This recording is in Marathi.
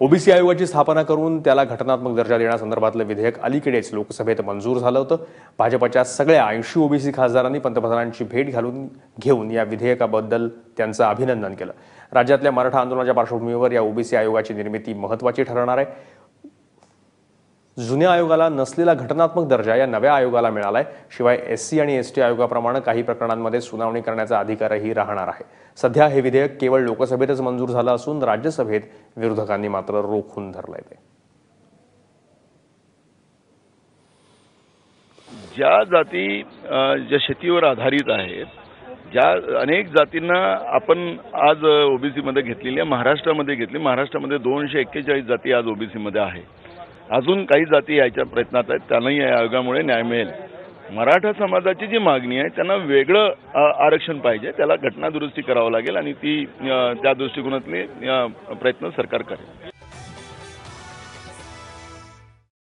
ओबीसी आयोगाची स्थापना करून त्याला घटनात्मक दर्जा देण्यासंदर्भातलं विधेयक अलीकडेच लोकसभेत मंजूर झालं होतं. भाजपच्या सगळ्या ऐंशी ओबीसी खासदारांनी पंतप्रधानांची भेट घालून घेऊन या विधेयकाबद्दल त्यांचं अभिनंदन केलं. राज्यातल्या मराठा आंदोलनाच्या पार्श्वभूमीवर या ओबीसी आयोगाची निर्मिती महत्वाची ठरणार आहे. जुन्या आयोगाला नसलेला घटनात्मक दर्जा या नव्या आयोगाला मिळालाय. शिवाय एस सी आणि एस टी आयोगाप्रमाणे काही प्रकरणांमध्ये सुनावणी करण्याचा अधिकारही राहणार आहे. सध्या हे विधेयक केवळ लोकसभेतच मंजूर झालं असून राज्यसभेत विरोधकांनी मात्र रोखून धरलंय ते. ज्या जाती ज्या शेतीवर आधारित आहेत ज्या अनेक जातींना आपण आज ओबीसी मध्ये घेतलेली आहे महाराष्ट्रामध्ये घेतली महाराष्ट्रामध्ये दोनशे एक्केचाळीस जाती आज ओबीसी मध्ये आहे. अजून काही जाती यायच्या प्रयत्नात आहेत. त्यांनाही या आयोगामुळे न्याय मिळेल. मराठा समाजाची जी मागणी आहे त्यांना वेगळं आरक्षण पाहिजे. त्याला घटना दुरुस्ती करावं लागेल आणि ती त्या दृष्टिकोनातले प्रयत्न सरकार करेल.